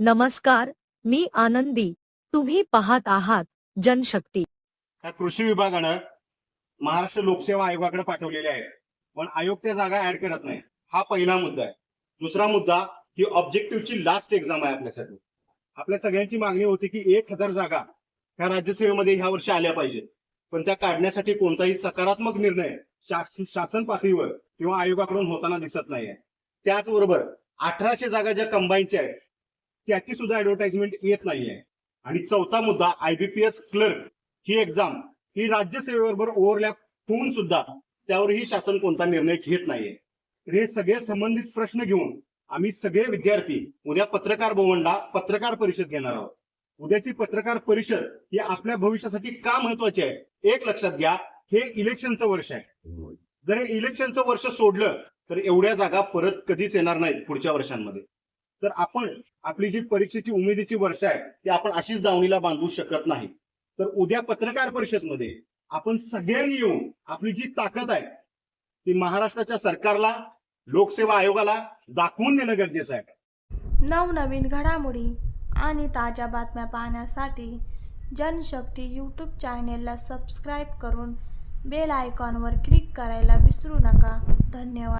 नमस्कार मी आनंदी. तुम्ही पाहत आहात जनशक्ती. कृषी विभागानं महाराष्ट्र लोकसेवा आयोगाकडे पाठवलेले आहे. पण आयोग त्या जागा ऍड करत नाही. हा पहिला मुद्दा आहे. दुसरा मुद्दा ही ऑब्जेक्टिव्हची लास्ट एक्झाम आहे आपल्यासाठी. आपल्या सगळ्यांची मागणी होती की एक हजार जागा ह्या राज्यसेवेमध्ये ह्या वर्षी आल्या पाहिजेत. पण त्या काढण्यासाठी कोणताही सकारात्मक निर्णय शासन पातळीवर किंवा आयोगाकडून होताना दिसत नाहीये. त्याचबरोबर अठराशे जागा ज्या कंबाईनच्या आहेत त्याची सुद्धा ऍडव्हर्टाइजमेंट येत नाहीये. आणि चौथा मुद्दा आयबीपीएस क्लर्क ही एक्झाम ही राज्यसेवेबरोबर ओव्हरलॅप होऊन सुद्धा त्यावरही शासन कोणता निर्णय घेत नाहीये. तर हे सगळे संबंधित प्रश्न घेऊन आम्ही सगळे विद्यार्थी उद्या पत्रकार भवनला पत्रकार परिषद घेणार आहोत. उद्याची पत्रकार परिषद ही आपल्या भविष्यासाठी का महत्वाची आहे एक लक्षात घ्या हे इलेक्शनचं वर्ष आहे. जर हे इलेक्शनचं वर्ष सोडलं तर एवढ्या जागा परत कधीच येणार नाहीत पुढच्या वर्षांमध्ये. तर आपण आपली जी परीक्षेची उमेदीची वर्ष आहे ती आपण अशीच दावणीला बांधू शकत नाही. तर उद्या पत्रकार परिषदमध्ये आपण सगळ्यांनी येऊन आपली जी ताकद आहे ती महाराष्ट्राच्या सरकारला लोकसेवा आयोगाला दाखवून देणं गरजेचं आहे. नवनवीन घडामोडी आणि ताज्या बातम्या पाहण्यासाठी जनशक्ती यूट्यूब चॅनेलला सबस्क्राईब करून बेल आयकॉनवर क्लिक करायला विसरू नका. धन्यवाद.